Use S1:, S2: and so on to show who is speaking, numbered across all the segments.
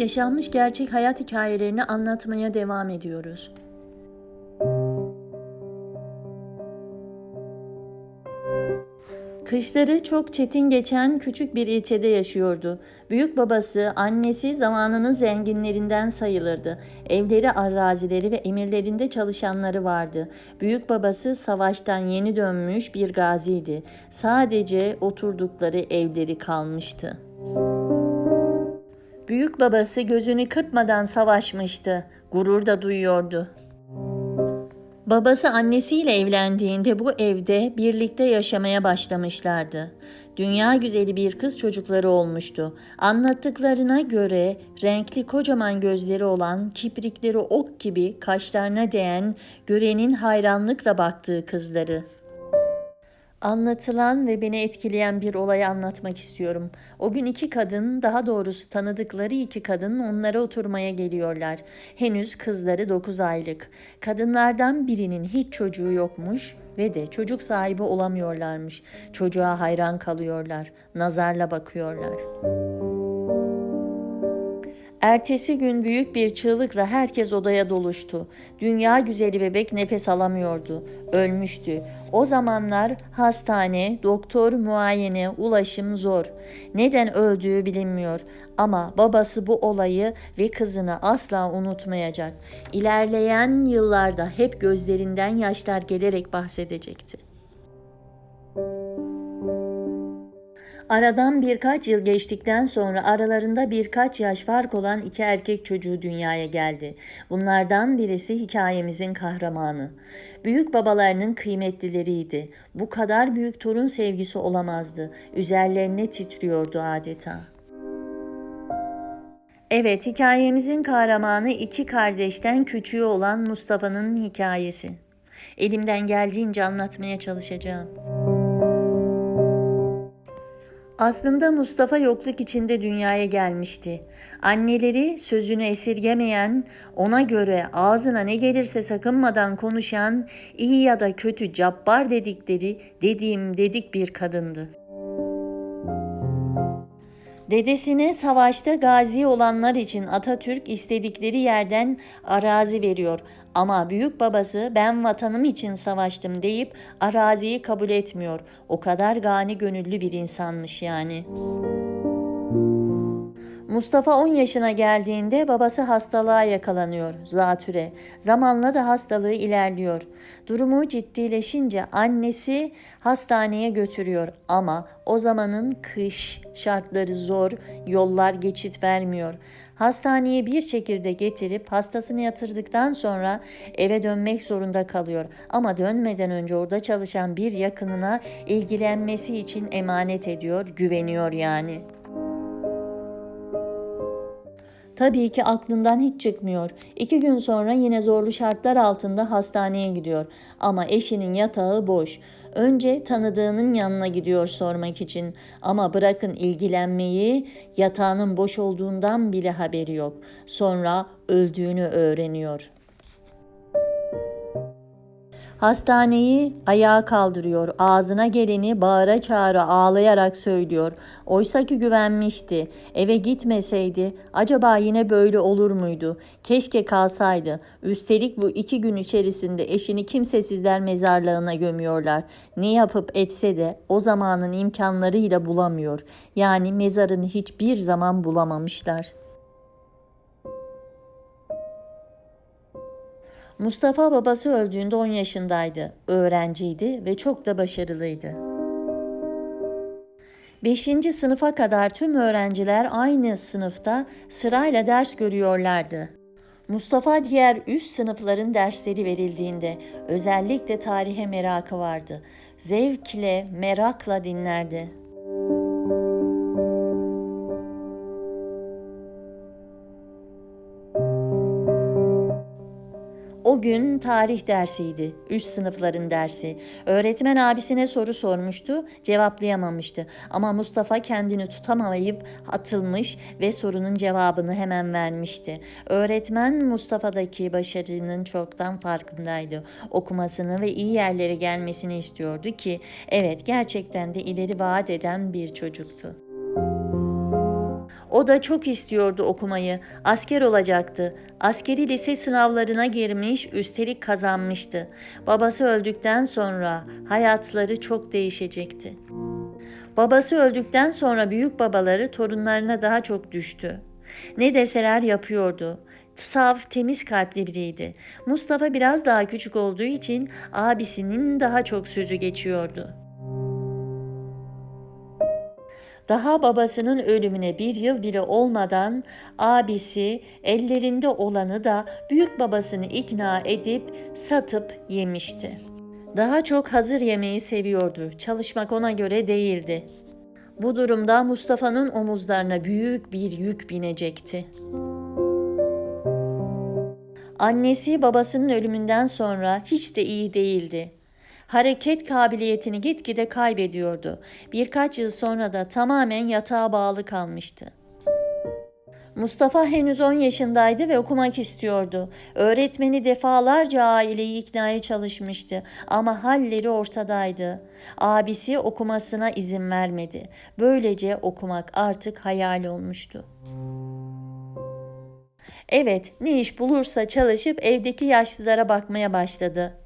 S1: yaşanmış gerçek hayat hikayelerini anlatmaya devam ediyoruz. Kışları çok çetin geçen küçük bir ilçede yaşıyordu. Büyük babası, annesi zamanının zenginlerinden sayılırdı. Evleri, arazileri ve emirlerinde çalışanları vardı. Büyük babası savaştan yeni dönmüş bir gaziydi. Sadece oturdukları evleri kalmıştı. Büyük babası gözünü kırpmadan savaşmıştı. Gurur da duyuyordu. Babası annesiyle evlendiğinde bu evde birlikte yaşamaya başlamışlardı. Dünya güzeli bir kız çocukları olmuştu. Anlattıklarına göre renkli kocaman gözleri olan, kiprikleri ok gibi kaşlarına değen, görenin hayranlıkla baktığı kızları. Anlatılan ve beni etkileyen bir olayı anlatmak istiyorum. O gün iki kadın, daha doğrusu tanıdıkları iki kadın onlara oturmaya geliyorlar. Henüz kızları 9 aylık. Kadınlardan birinin hiç çocuğu yokmuş ve de çocuk sahibi olamıyorlarmış. Çocuğa hayran kalıyorlar, nazarla bakıyorlar. Ertesi gün büyük bir çığlıkla herkes odaya doluştu. Dünya güzeli bebek nefes alamıyordu. Ölmüştü. O zamanlar hastane, doktor, muayene, ulaşım zor. Neden öldüğü bilinmiyor ama babası bu olayı ve kızını asla unutmayacak. İlerleyen yıllarda hep gözlerinden yaşlar gelerek bahsedecekti. Aradan birkaç yıl geçtikten sonra aralarında birkaç yaş fark olan iki erkek çocuğu dünyaya geldi. Bunlardan birisi hikayemizin kahramanı. Büyük babalarının kıymetlileriydi. Bu kadar büyük torun sevgisi olamazdı. Üzerlerine titriyordu adeta. Evet, hikayemizin kahramanı iki kardeşten küçüğü olan Mustafa'nın hikayesi. Elimden geldiğince anlatmaya çalışacağım. Aslında Mustafa yokluk içinde dünyaya gelmişti. Anneleri sözünü esirgemeyen, ona göre ağzına ne gelirse sakınmadan konuşan, iyi ya da kötü cabbar dedikleri dediğim dedik bir kadındı. Dedesine savaşta gazi olanlar için Atatürk istedikleri yerden arazi veriyor. Ama büyük babası ben vatanım için savaştım deyip araziyi kabul etmiyor. O kadar gani gönüllü bir insanmış yani. Mustafa 10 yaşına geldiğinde babası hastalığa yakalanıyor, zatüre. Zamanla da hastalığı ilerliyor. Durumu ciddileşince annesi hastaneye götürüyor ama o zamanın kış şartları zor, yollar geçit vermiyor. Hastaneye bir şekilde getirip hastasını yatırdıktan sonra eve dönmek zorunda kalıyor. Ama dönmeden önce orada çalışan bir yakınına ilgilenmesi için emanet ediyor, güveniyor yani.'' Tabii ki aklından hiç çıkmıyor. İki gün sonra yine zorlu şartlar altında hastaneye gidiyor. Ama eşinin yatağı boş. Önce tanıdığının yanına gidiyor sormak için. Ama bırakın ilgilenmeyi, yatağının boş olduğundan bile haberi yok. Sonra öldüğünü öğreniyor.'' Hastaneyi ayağa kaldırıyor. Ağzına geleni bağıra çağıra ağlayarak söylüyor. Oysa ki güvenmişti. Eve gitmeseydi acaba yine böyle olur muydu? Keşke kalsaydı. Üstelik bu iki gün içerisinde eşini kimsesizler mezarlığına gömüyorlar. Ne yapıp etse de o zamanın imkanlarıyla bulamıyor. Yani mezarını hiçbir zaman bulamamışlar.'' Mustafa babası öldüğünde 10 yaşındaydı. Öğrenciydi ve çok da başarılıydı. 5. sınıfa kadar tüm öğrenciler aynı sınıfta sırayla ders görüyorlardı. Mustafa diğer üst sınıfların dersleri verildiğinde özellikle tarihe merakı vardı. Zevkle, merakla dinlerdi. O gün tarih dersiydi. Üst sınıfların dersi. Öğretmen abisine soru sormuştu, cevaplayamamıştı. Ama Mustafa kendini tutamayıp atılmış ve sorunun cevabını hemen vermişti. Öğretmen Mustafa'daki başarının çoktan farkındaydı. Okumasını ve iyi yerlere gelmesini istiyordu ki evet gerçekten de ileri vaat eden bir çocuktu. O da çok istiyordu okumayı. Asker olacaktı. Askeri lise sınavlarına girmiş, üstelik kazanmıştı. Babası öldükten sonra hayatları çok değişecekti. Babası öldükten sonra büyük babaları torunlarına daha çok düştü. Ne deseler yapıyordu. Saf, temiz kalpli biriydi. Mustafa biraz daha küçük olduğu için abisinin daha çok sözü geçiyordu. Daha babasının ölümüne bir yıl bile olmadan abisi ellerinde olanı da büyük babasını ikna edip satıp yemişti. Daha çok hazır yemeği seviyordu. Çalışmak ona göre değildi. Bu durumda Mustafa'nın omuzlarına büyük bir yük binecekti. Annesi babasının ölümünden sonra hiç de iyi değildi. Hareket kabiliyetini gitgide kaybediyordu. Birkaç yıl sonra da tamamen yatağa bağlı kalmıştı. Mustafa henüz 10 yaşındaydı ve okumak istiyordu. Öğretmeni defalarca aileyi iknaya çalışmıştı ama halleri ortadaydı. Abisi okumasına izin vermedi. Böylece okumak artık hayal olmuştu. Evet, ne iş bulursa çalışıp evdeki yaşlılara bakmaya başladı.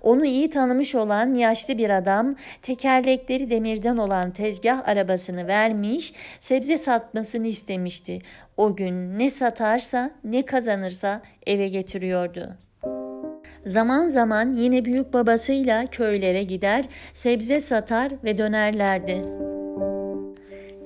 S1: Onu iyi tanımış olan yaşlı bir adam tekerlekleri demirden olan tezgah arabasını vermiş, sebze satmasını istemişti. O gün ne satarsa ne kazanırsa eve getiriyordu. Zaman zaman yine büyük babasıyla köylere gider, sebze satar ve dönerlerdi.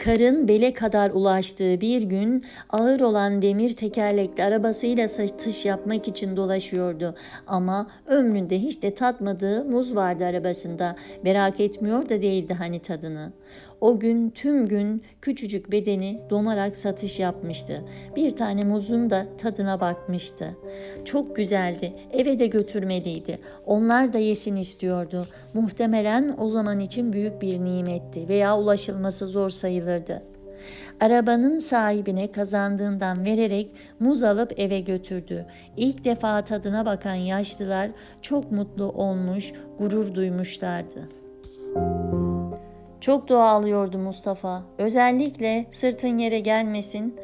S1: Karın bele kadar ulaştığı bir gün ağır olan demir tekerlekli arabasıyla satış yapmak için dolaşıyordu. Ama ömründe hiç de tatmadığı muz vardı arabasında. Merak etmiyor da değildi hani tadını. O gün tüm gün küçücük bedeni donarak satış yapmıştı. Bir tane muzun da tadına bakmıştı. Çok güzeldi. Eve de götürmeliydi. Onlar da yesin istiyordu. Muhtemelen o zaman için büyük bir nimetti veya ulaşılması zor sayılırdı. Arabanın sahibine kazandığından vererek muz alıp eve götürdü. İlk defa tadına bakan yaşlılar çok mutlu olmuş, gurur duymuşlardı. Çok dua alıyordu Mustafa. Özellikle sırtın yere gelmesin,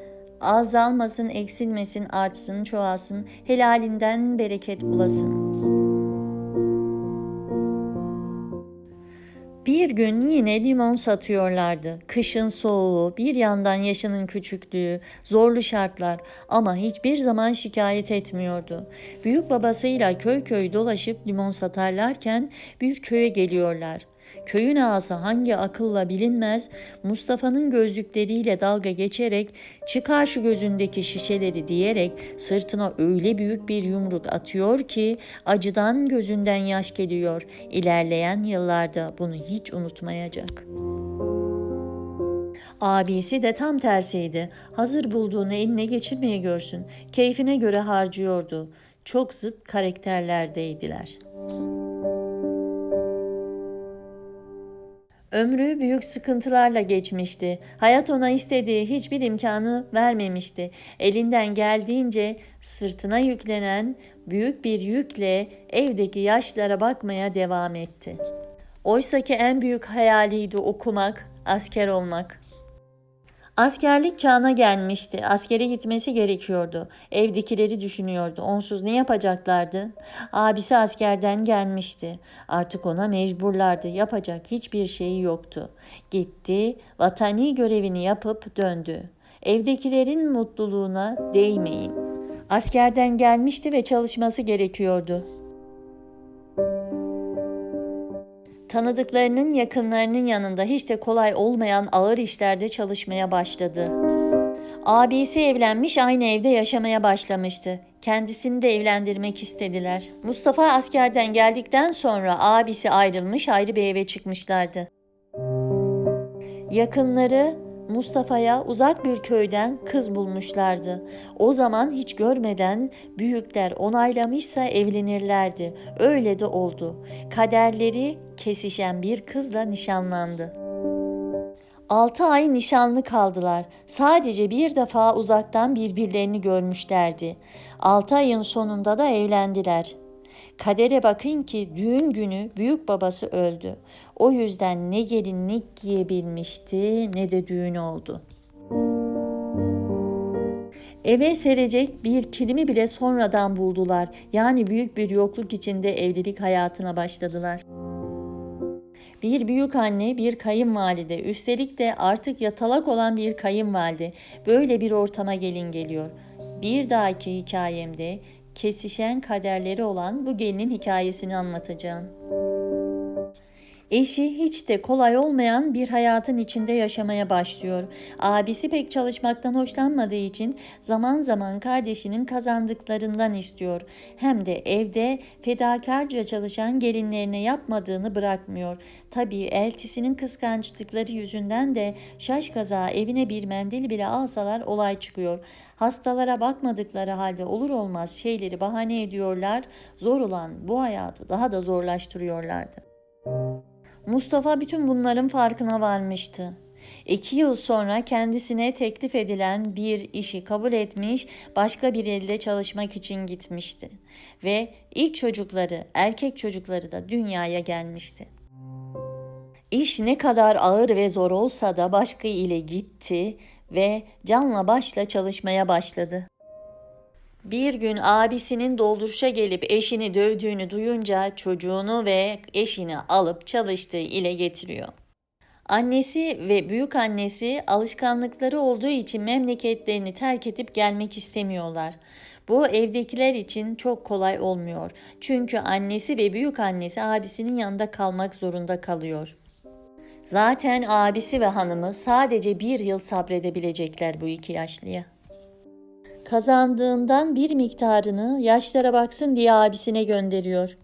S1: azalmasın, eksilmesin, artsın, çoğalsın, helalinden bereket bulasın. Bir gün yine limon satıyorlardı. Kışın soğuğu, bir yandan yaşının küçüklüğü, zorlu şartlar ama hiçbir zaman şikayet etmiyordu. Büyük babasıyla köy köy dolaşıp limon satarlarken bir köye geliyorlar. Köyün ağası hangi akılla bilinmez Mustafa'nın gözlükleriyle dalga geçerek çıkar şu gözündeki şişeleri diyerek sırtına öyle büyük bir yumruk atıyor ki acıdan gözünden yaş geliyor. İlerleyen yıllarda bunu hiç unutmayacak. Abisi de tam tersiydi. Hazır bulduğunu eline geçirmeye görsün. Keyfine göre harcıyordu. Çok zıt karakterlerdeydiler.'' Ömrü büyük sıkıntılarla geçmişti. Hayat ona istediği hiçbir imkanı vermemişti. Elinden geldiğince sırtına yüklenen büyük bir yükle evdeki yaşlara bakmaya devam etti. Oysaki en büyük hayaliydi okumak, asker olmak. Askerlik çağına gelmişti. Askere gitmesi gerekiyordu. Evdekileri düşünüyordu. Onsuz ne yapacaklardı? Abisi askerden gelmişti. Artık ona mecburlardı. Yapacak hiçbir şeyi yoktu. Gitti, vatani görevini yapıp döndü. Evdekilerin mutluluğuna değmeyin. Askerden gelmişti ve çalışması gerekiyordu. Tanıdıklarının yakınlarının yanında hiç de kolay olmayan ağır işlerde çalışmaya başladı. Abisi evlenmiş aynı evde yaşamaya başlamıştı. Kendisini de evlendirmek istediler. Mustafa askerden geldikten sonra abisi ayrılmış ayrı bir eve çıkmışlardı. Yakınları Mustafa'ya uzak bir köyden kız bulmuşlardı. O zaman hiç görmeden büyükler onaylamışsa evlenirlerdi. Öyle de oldu. Kaderleri kesişen bir kızla nişanlandı. Altı ay nişanlı kaldılar. Sadece bir defa uzaktan birbirlerini görmüşlerdi. Altı ayın sonunda da evlendiler. Kadere bakın ki düğün günü büyük babası öldü. O yüzden ne gelinlik giyebilmişti ne de düğün oldu.'' Eve serecek bir kilimi bile sonradan buldular. Yani büyük bir yokluk içinde evlilik hayatına başladılar. Bir büyük anne, bir kayınvalide, üstelik de artık yatalak olan bir kayınvalide. Böyle bir ortama gelin geliyor. Bir dahaki hikayemde kesişen kaderleri olan bu gelinin hikayesini anlatacağım. Eşi hiç de kolay olmayan bir hayatın içinde yaşamaya başlıyor. Abisi pek çalışmaktan hoşlanmadığı için zaman zaman kardeşinin kazandıklarından istiyor. Hem de evde fedakarca çalışan gelinlerine yapmadığını bırakmıyor. Tabii eltisinin kıskançlıkları yüzünden de şaş evine bir mendil bile alsalar olay çıkıyor. Hastalara bakmadıkları halde olur olmaz şeyleri bahane ediyorlar. Zor olan bu hayatı daha da zorlaştırıyorlardı. Mustafa bütün bunların farkına varmıştı. İki yıl sonra kendisine teklif edilen bir işi kabul etmiş, başka bir elde çalışmak için gitmişti. Ve ilk çocukları, erkek çocukları da dünyaya gelmişti. İş ne kadar ağır ve zor olsa da başka ile gitti ve canla başla çalışmaya başladı. Bir gün abisinin dolduruşa gelip eşini dövdüğünü duyunca çocuğunu ve eşini alıp çalıştığı ile getiriyor. Annesi ve büyük annesi alışkanlıkları olduğu için memleketlerini terk edip gelmek istemiyorlar. Bu evdekiler için çok kolay olmuyor. Çünkü annesi ve büyük annesi abisinin yanında kalmak zorunda kalıyor. Zaten abisi ve hanımı sadece bir yıl sabredebilecekler bu iki yaşlıya kazandığından bir miktarını yaşlara baksın diye abisine gönderiyor.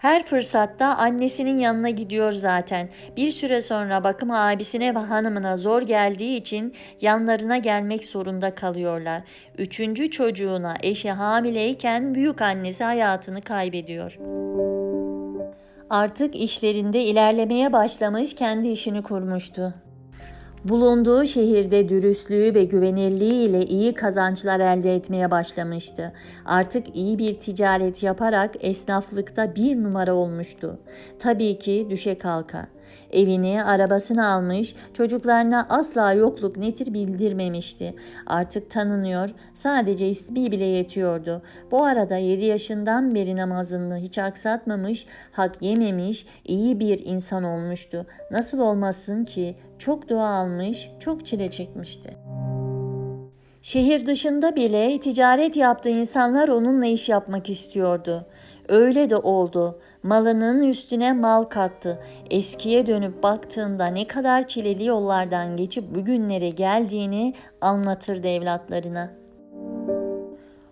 S1: Her fırsatta annesinin yanına gidiyor zaten. Bir süre sonra bakım abisine ve hanımına zor geldiği için yanlarına gelmek zorunda kalıyorlar. Üçüncü çocuğuna eşi hamileyken büyük annesi hayatını kaybediyor. Artık işlerinde ilerlemeye başlamış kendi işini kurmuştu. Bulunduğu şehirde dürüstlüğü ve güvenirliği ile iyi kazançlar elde etmeye başlamıştı. Artık iyi bir ticaret yaparak esnaflıkta bir numara olmuştu. Tabii ki düşe kalka. Evini, arabasını almış, çocuklarına asla yokluk netir bildirmemişti. Artık tanınıyor, sadece ismi bile yetiyordu. Bu arada 7 yaşından beri namazını hiç aksatmamış, hak yememiş, iyi bir insan olmuştu. Nasıl olmasın ki çok dua almış, çok çile çekmişti. Şehir dışında bile ticaret yaptığı insanlar onunla iş yapmak istiyordu. Öyle de oldu. Malının üstüne mal kattı. Eskiye dönüp baktığında ne kadar çileli yollardan geçip bugünlere geldiğini anlatırdı evlatlarına.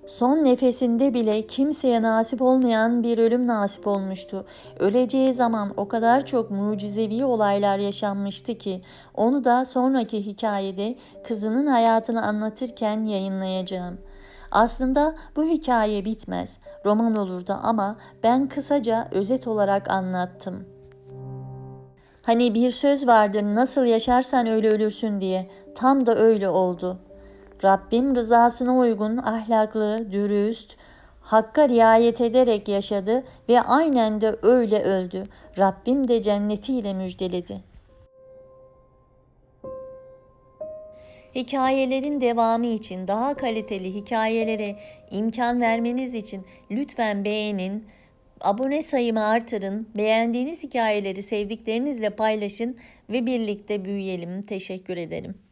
S1: Son nefesinde bile kimseye nasip olmayan bir ölüm nasip olmuştu. Öleceği zaman o kadar çok mucizevi olaylar yaşanmıştı ki onu da sonraki hikayede kızının hayatını anlatırken yayınlayacağım. Aslında bu hikaye bitmez, roman olurdu ama ben kısaca özet olarak anlattım. Hani bir söz vardır nasıl yaşarsan öyle ölürsün diye. Tam da öyle oldu. Rabbim rızasına uygun, ahlaklı, dürüst, Hakka riayet ederek yaşadı ve aynen de öyle öldü. Rabbim de cennetiyle müjdeledi. Hikayelerin devamı için daha kaliteli hikayelere imkan vermeniz için lütfen beğenin, abone sayımı artırın, beğendiğiniz hikayeleri sevdiklerinizle paylaşın ve birlikte büyüyelim. Teşekkür ederim.